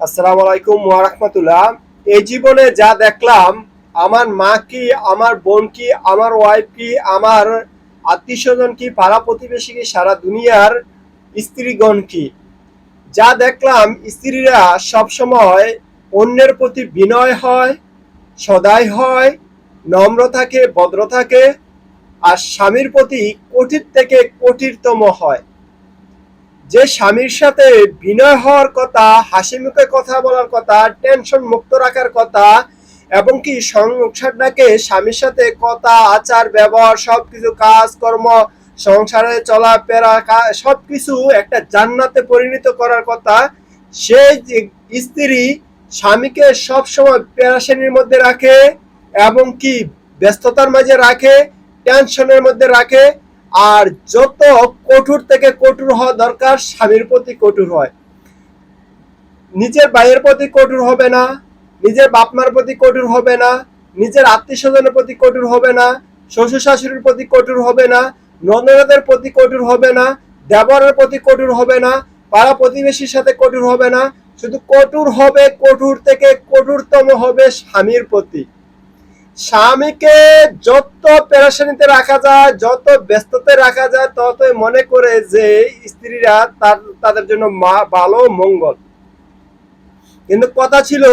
আসসালামু আলাইকুম ওয়ারাহমাতুল্লাহ এই জীবনে যা দেখলাম, আমার মা কি, আমার বোন কি, আমার ওয়াইফ কি, আমার আত্মীয় স্বজন কি, পাড়া প্রতিবেশী কি, সারা দুনিয়ার স্ত্রীগণ কি? যা দেখলাম, স্ত্রীরা সবসময় অন্যের প্রতি বিনয় হয়, সদাই হয়, নম্র থাকে, ভদ্র থাকে, আর স্বামীর প্রতি কঠিন থেকে কঠিনতম হয়। যে স্বামীর সাথে বিনয় হওয়ার কথা, হাসি মুখে কথা বলার কথা টেনশন মুক্ত রাখার কথা, এবং কি সংসারটাকে স্বামীর সাথে কথা, আচার, ব্যবহার, সবকিছু কাজ কর্ম সংসারে চলাফেরা সবকিছু একটা জান্নাতে পরিণত করার কথা যে স্ত্রী স্বামীকে সবসময় পেরাশানির মধ্যে রাখে এবং কি ব্যস্ততার মাঝে রাখে টেনশনের মধ্যে রাখে আর যত কঠোর থেকে কঠোর হওয়া দরকার, স্বামীর প্রতি কঠোর হয়। নিজের ভাইয়ের প্রতি কঠোর হবে না, নিজের বাপ মার প্রতি কঠোর হবে না, নিজের আত্মীয় স্বজনের প্রতি কঠোর হবে না, শ্বশুর শাশুড়ির প্রতি কঠোর হবে না, ননদের প্রতি কঠোর হবে না, দেবরের প্রতি কঠোর হবে না, পাড়া প্রতিবেশীর সাথে কঠোর হবে না, শুধু কঠোর হবে, কঠোর থেকে কঠোরতম হবে স্বামীর প্রতি। স্বামীকে যত পেরেশানিতে রাখা যায়, যত ব্যস্ততে রাখা যায়, ততই মনে করে যে স্ত্রীরা তার, তাদের জন্য মা, ভালো, মঙ্গল। কিন্তু কথা ছিল,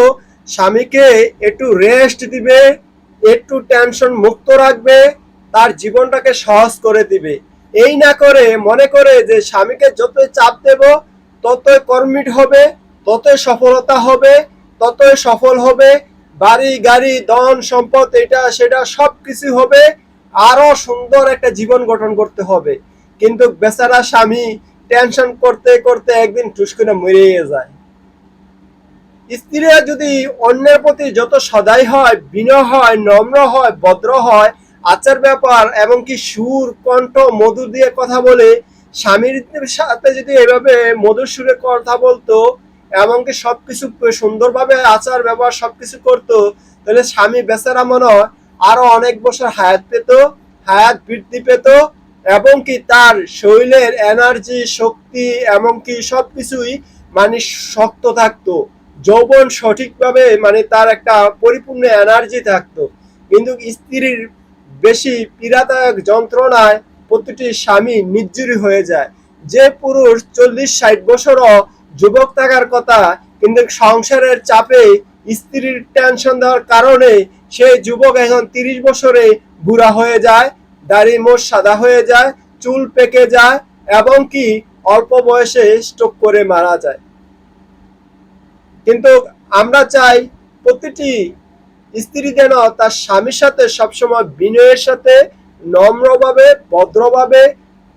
স্বামীকে একটু রেস্ট দিবে, একটু টেনশন মুক্ত রাখবে, তার জীবনটাকে সহজ করে দিবে। এই না করে মনে করে যে স্বামীকে যতই চাপ দেব, ততই কর্মিট হবে, ততই সফলতা হবে, ততই সফল হবে বাড়ি, গাড়ি, ধন, সম্পদ, এটা, সেটা সব কিছু হবে। আরও সুন্দর একটা জীবন গঠন করতে হবে। কিন্তু বেচারা স্বামী টেনশন করতে করতে একদিন টুস করে মরিয়ে যায়। স্ত্রীরা যদি অন্যের প্রতি যত সদাই হয়, বিনয় হয়, নম্র হয়, ভদ্র হয়, আচার ব্যাপার এবং কি সুর, কণ্ঠ, মধুর দিয়ে কথা বলে, স্বামীর সাথে যদি এভাবে মধুর সুরে কথা বলতো এমনকি সবকিছু সুন্দরভাবে আচার ব্যবহার সবকিছু করতো, তাহলে স্বামী বেচারা মনে হয় আরও অনেক বছর হায়াত পেত, হায়াত বৃদ্ধি পেত, এবং কি তার শরীরের এনার্জি শক্তি এমনকি সবকিছুই মানে শক্ত থাকতো। যৌবন সঠিকভাবে মানে তার একটা পরিপূর্ণ এনার্জি থাকতো। কিন্তু স্ত্রীর বেশি পীড়াদায়ক যন্ত্রণায় প্রতিটি স্বামী নির্জুরি হয়ে যায়। যে পুরুষ চল্লিশ ষাট বছরও যুবক থাকার কথা, কিন্তু সংসারের চাপে স্ত্রীর টেনশন দেওয়ার কারণে সেই যুবক এখন তিরিশ বছরে বুড়া হয়ে যায়, দাড়ি মোট সাদা হয়ে যায়, চুল পেকে যায় এবং কি অল্প বয়সে স্ট্রোক করে মারা যায়। কিন্তু আমরা চাই প্রতিটি স্ত্রী যেন তার স্বামীর সাথে সবসময় বিনয়ের সাথে, নম্রভাবে, ভদ্রভাবে,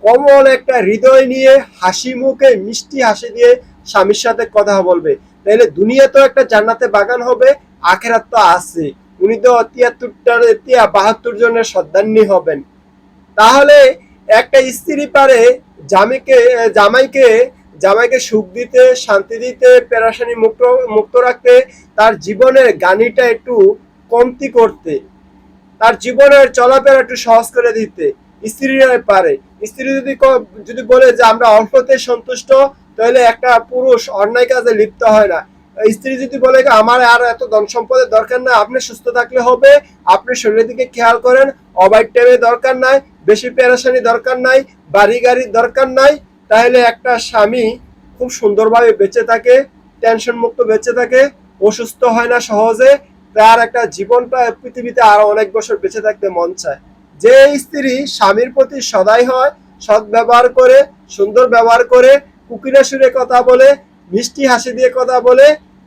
কমল একটা হৃদয় নিয়ে, হাসি মুখে, মিষ্টি হাসি দিয়ে স্বামীর সাথে কথা বলবে। তাহলে দুনিয়া তো একটা জান্নাতে বাগান হবে, আখেরাত তো আছে। উনি তো তিয়াত্তরটার তিয়া বাহাত্তর জনের সর্দান্নি হবেন। তাহলে একটা স্ত্রী পারে জামাইকে জামাইকে জামাইকে সুখ দিতে, শান্তি দিতে, পেরাশানি মুক্ত মুক্ত রাখতে, তার জীবনের গানিটা একটু কমতি করতে, তার জীবনের চলাফেরা একটু সহজ করে দিতে স্ত্রীরা পারে। স্ত্রী যদি যদি বলে যে আমরা অল্পতে সন্তুষ্ট তাহলে একটা পুরুষ অন্যায় কাজে লিপ্ত হয় না। স্ত্রী যদি বলে আমার আর এত ধন সম্পদের দরকার নাই, আপনি সুস্থ থাকলে হবে, আপনি শরীরের দিকে খেয়াল করেন, অবাইট টাইমে দরকার নাই, বেশি পেরাশানি দরকার নাই, বাড়ি গাড়ির দরকার নাই, তাহলে একটা স্বামী খুব সুন্দরভাবে বেঁচে থাকে টেনশন মুক্ত বেঁচে থাকে, অসুস্থ হয় না সহজে, তার একটা জীবনটা পৃথিবীতে আরও অনেক বছর বেঁচে থাকতে মন চায়। যে স্ত্রী স্বামীর প্রতি সদাই হয় সৎ ব্যবহার করে, সুন্দর ব্যবহার করে কুকিরা সুরে কথা বলে, মিষ্টি হাসি দিয়ে কথা বলে,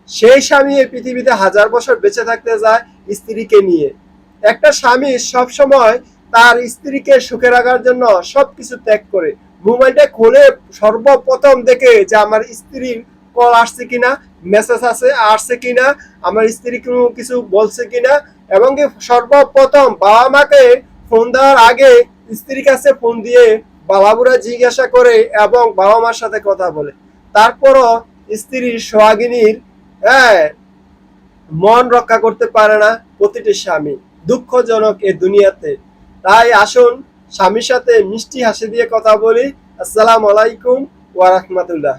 সেই স্বামী এই পৃথিবীতে হাজার বছর বেঁচে থাকতে যায় স্ত্রীকে নিয়ে। একটা স্বামী সব সময় তার স্ত্রীকে সুখে রাখার জন্য সবকিছু ত্যাগ করে। মোবাইলটা খুলে সর্বপ্রথম দেখে যে আমার স্ত্রীর কল আসছে কিনা মেসেজ আছে, আসছে কিনা, আমার স্ত্রী কোনো কিছু বলছে কিনা, এবং সর্বপ্রথম বাবা মাকে ফোন দেওয়ার আগে স্ত্রীর কাছে ফোন দিয়ে বাবাবুরা জিজ্ঞাসা করে এবং বাবা মার সাথে কথা বলে। তারপরও স্ত্রীর সোহাগিনীর হ্যাঁ মন রক্ষা করতে পারে না প্রতিটি স্বামী। দুঃখজনক এ দুনিয়াতে। তাই আসুন স্বামীর সাথে মিষ্টি হাসি দিয়ে কথা বলি। আসসালাম আলাইকুম ওয়া রাহমাতুল্লাহ।